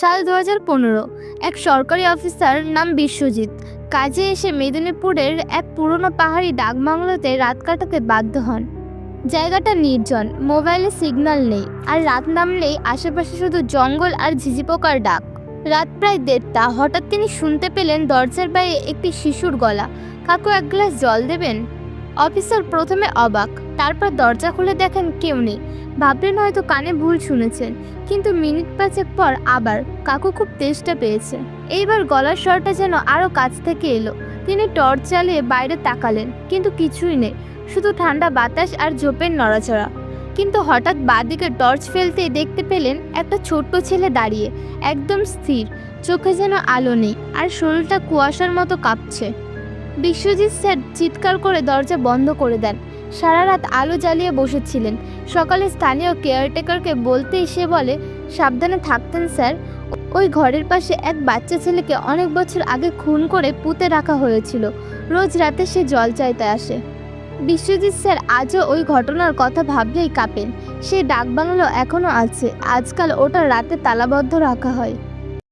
সাল দু এক সরকারি অফিসার নাম বিশ্বজিৎ। কাজে এসে মেদিনীপুরের এক পুরনো পাহাড়ি ডাকবাংলোতে রাত কাটাতে বাধ্য হন। জায়গাটা নির্জন, মোবাইলে সিগন্যাল নেই, আর রাত নামলেই আশেপাশে শুধু জঙ্গল আর ঝিঝি পোকার ডাক। রাত প্রায় দেড়টা, হঠাৎ তিনি শুনতে পেলেন দরজার বাইরে একটি শিশুর গলা। কাকু এক গ্লাস জল দেবেন? অফিসার প্রথমে অবাক তারপর দরজা খুলে দেখেন কেউ নেই। ভাবলেন হয়তো কানে ভুল শুনেছেন, কিন্তু মিনিট পাঁচেক পর আবার কাকু খুব তেষ্টা পেয়েছে। এইবার গলার স্বরটা যেন আরও কাছ থেকে এলো। তিনি টর্চ চালিয়ে বাইরে তাকালেন, কিন্তু কিছুই নেই, শুধু ঠান্ডা বাতাস আর ঝোপের নড়াচড়া। কিন্তু হঠাৎ বাদিকে টর্চ ফেলতেই দেখতে পেলেন একটা ছোট্ট ছেলে দাঁড়িয়ে, একদম স্থির, চোখে যেন আলো নেই, আর শরীরটা কুয়াশার মতো কাঁপছে। বিশ্বজিৎ স্যার চিৎকার করে দরজা বন্ধ করে দেন। সারা রাত আলো জ্বালিয়ে বসেছিলেন। সকালে স্থানীয় কেয়ারটেকারকে বলতেই সে বলে, সাবধানে থাকতেন, স্যার। ওই ঘরের পাশে এক বাচ্চা ছেলেকে অনেক বছর আগে খুন করে পুঁতে রাখা হয়েছিল। রোজ রাতে সে জল চাইতে আসে। বিশ্বজিৎ স্যার, আজও ওই ঘটনার কথা ভাবলেই কাঁপেন। সেই ডাকবাংলো এখনও আছে। আজকাল ওটা রাতে তালাবদ্ধ রাখা হয়।